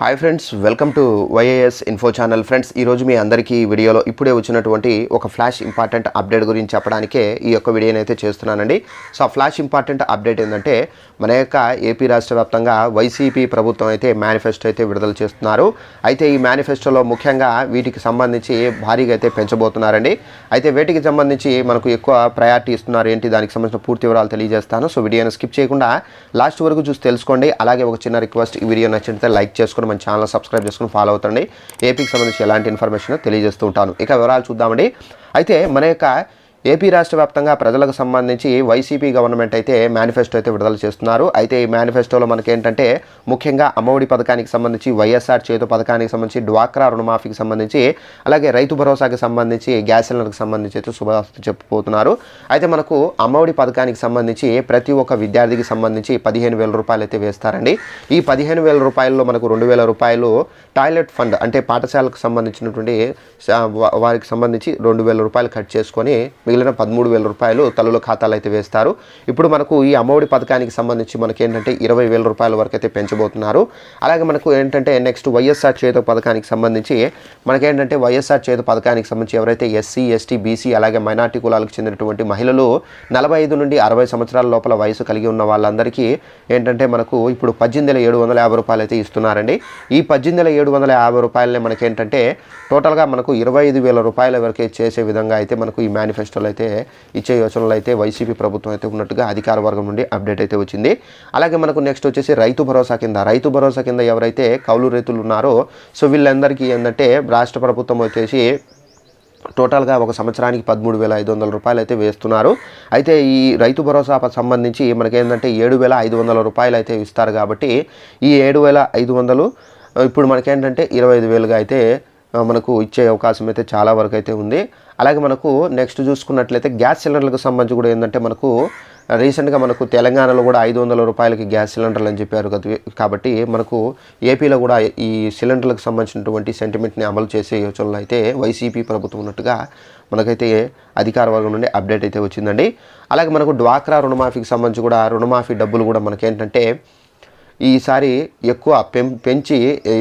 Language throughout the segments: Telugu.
Hi friends welcome to YAS info channel friends ఈరోజు మీ అందరికీ వీడియోలో ఇప్పుడే వచ్చినటువంటి ఒక ఫ్లాష్ ఇంపార్టెంట్ అప్డేట్ గురించి చెప్పడానికే ఈ యొక్క వీడియోని అయితే చేస్తున్నానండి. సో ఆ ఫ్లాష్ ఇంపార్టెంట్ అప్డేట్ ఏంటంటే మన యొక్క ఏపీ రాష్ట్ర వ్యాప్తంగా వైసీపీ ప్రభుత్వం అయితే మేనిఫెస్టో అయితే విడుదల చేస్తున్నారు. అయితే ఈ మేనిఫెస్టోలో ముఖ్యంగా వీటికి సంబంధించి భారీగా అయితే పెంచబోతున్నారండి. అయితే వీటికి సంబంధించి మనకు ఎక్కువ ప్రయారిటీ ఇస్తున్నారు ఏంటి దానికి సంబంధించిన పూర్తి వివరాలు తెలియజేస్తాను. సో వీడియోని స్కిప్ చేయకుండా లాస్ట్ వరకు చూసి తెలుసుకోండి. అలాగే ఒక చిన్న రిక్వెస్ట్ ఈ వీడియో నచ్చితే లైక్ చేసుకుని మన ఛానల్ సబ్స్క్రైబ్ చేసుకుని ఫాలో అవుతండి. ఏపీకి సంబంధించి ఎలాంటి ఇన్ఫర్మేషన్ తెలియజేస్తూ ఉంటాను. ఇక వివరాలు చూద్దామండి. అయితే మన యొక్క ఏపీ రాష్ట్ర వ్యాప్తంగా ప్రజలకు సంబంధించి వైసీపీ గవర్నమెంట్ అయితే మేనిఫెస్టో అయితే విడుదల చేస్తున్నారు. అయితే ఈ మేనిఫెస్టోలో మనకి ఏంటంటే ముఖ్యంగా అమ్మఒడి పథకానికి సంబంధించి వైఎస్ఆర్ చేతు పథకానికి సంబంధించి డ్వాక్రా రుణమాఫీకి సంబంధించి అలాగే రైతు భరోసాకి సంబంధించి గ్యాస్ సిలిండర్కి సంబంధించి అయితే శుభార్త చెప్పబోతున్నారు. అయితే మనకు అమ్మఒడి పథకానికి సంబంధించి ప్రతి ఒక్క విద్యార్థికి సంబంధించి పదిహేను వేల రూపాయలు అయితే వేస్తారండి. ఈ పదిహేను వేల రూపాయల్లో మనకు రెండు వేల రూపాయలు టాయిలెట్ ఫండ్ అంటే పాఠశాలకు సంబంధించినటువంటి వారికి సంబంధించి రెండు వేల రూపాయలు కట్ చేసుకొని మిగిలిన పదమూడు వేల రూపాయలు తల్లుల ఖాతాలు అయితే వేస్తారు. ఇప్పుడు మనకు ఈ అమ్మఒడి పథకానికి సంబంధించి మనకి ఏంటంటే ఇరవై వేల రూపాయల వరకు అయితే పెంచబోతున్నారు. అలాగే మనకు ఏంటంటే నెక్స్ట్ వైఎస్ఆర్ చేతు పథకానికి సంబంధించి మనకేంటంటే వైఎస్ఆర్ చేతు పథకానికి సంబంధించి ఎవరైతే ఎస్సీ ఎస్టీ బీసీ అలాగే మైనార్టీ కులాలకు చెందినటువంటి మహిళలు నలభై ఐదు నుండి అరవై సంవత్సరాల లోపల వయసు కలిగి ఉన్న వాళ్ళందరికీ ఏంటంటే మనకు ఇప్పుడు పద్దెనిమిది వేల ఏడు వందల యాభై రూపాయలు అయితే ఇస్తున్నారండి. ఈ పద్దెనిమిది వేల ఏడు వందల యాభై రూపాయలనే మనకేంటంటే టోటల్గా మనకు ఇరవై ఐదు వేల రూపాయల వరకే చేసే విధంగా అయితే మనకు ఈ మేనిఫెస్టోలో అయితే ఇచ్చే యోచనలు అయితే వైసీపీ ప్రభుత్వం అయితే ఉన్నట్టుగా అధికార వర్గం నుండి అప్డేట్ అయితే వచ్చింది. అలాగే మనకు నెక్స్ట్ వచ్చేసి రైతు భరోసా కింద. రైతు భరోసా కింద ఎవరైతే కౌలు రైతులు ఉన్నారో సో వీళ్ళందరికీ ఏంటంటే రాష్ట్ర ప్రభుత్వం వచ్చేసి టోటల్గా ఒక సంవత్సరానికి పదమూడు వేల ఐదు వందల రూపాయలు అయితే వేస్తున్నారు. అయితే ఈ రైతు భరోసా సంబంధించి మనకేంటంటే ఏడు వేల ఐదు వందల రూపాయలు అయితే ఇస్తారు కాబట్టి ఈ ఏడు వేల ఐదు వందలు ఇప్పుడు మనకేంటంటే ఇరవై ఐదు వేలుగా అయితే మనకు ఇచ్చే అవకాశం అయితే చాలా వరకు అయితే ఉంది. అలాగే మనకు నెక్స్ట్ చూసుకున్నట్లయితే గ్యాస్ సిలిండర్లకు సంబంధించి కూడా ఏంటంటే మనకు రీసెంట్గా మనకు తెలంగాణలో కూడా ఐదు వందల రూపాయలకి గ్యాస్ సిలిండర్లు అని చెప్పారు కాబట్టి మనకు ఏపీలో కూడా ఈ సిలిండర్లకు సంబంధించినటువంటి సెంటిమెంట్ని అమలు చేసే యోచనలో అయితే వైసీపీ ప్రభుత్వం ఉన్నట్టుగా మనకైతే అధికార వర్గం నుండి అప్డేట్ అయితే వచ్చిందండి. అలాగే మనకు డ్వాక్రా రుణమాఫీకి సంబంధించి కూడా రుణమాఫీ డబ్బులు కూడా మనకేంటంటే ఈసారి ఎక్కువ పెం పెంచి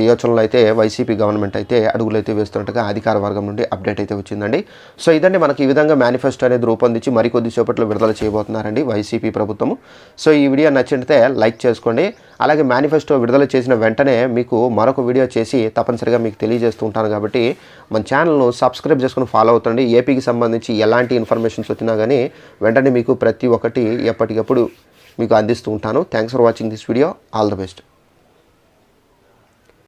యోచనలు అయితే వైసీపీ గవర్నమెంట్ అయితే అడుగులు అయితే వేస్తున్నట్టుగా అధికార వర్గం నుండి అప్డేట్ అయితే వచ్చిందండి. సో ఇదండి మనకి ఈ విధంగా మేనిఫెస్టో అనేది రూపొందించి మరికొద్ది సేపట్లో విడుదల చేయబోతున్నారండి వైసీపీ ప్రభుత్వము. సో ఈ వీడియో నచ్చితే లైక్ చేసుకోండి. అలాగే మేనిఫెస్టో విడుదల చేసిన వెంటనే మీకు మరొక వీడియో చేసి తప్పనిసరిగా మీకు తెలియజేస్తూ ఉంటాను కాబట్టి మన ఛానల్ను సబ్స్క్రైబ్ చేసుకుని ఫాలో అవుతండి ఏపీకి సంబంధించి ఎలాంటి ఇన్ఫర్మేషన్స్ వచ్చినా కానీ వెంటనే మీకు ప్రతి ఒక్కటి ఎప్పటికప్పుడు మీకు అందిస్తూ ఉంటాను. Thanks for watching this video all the best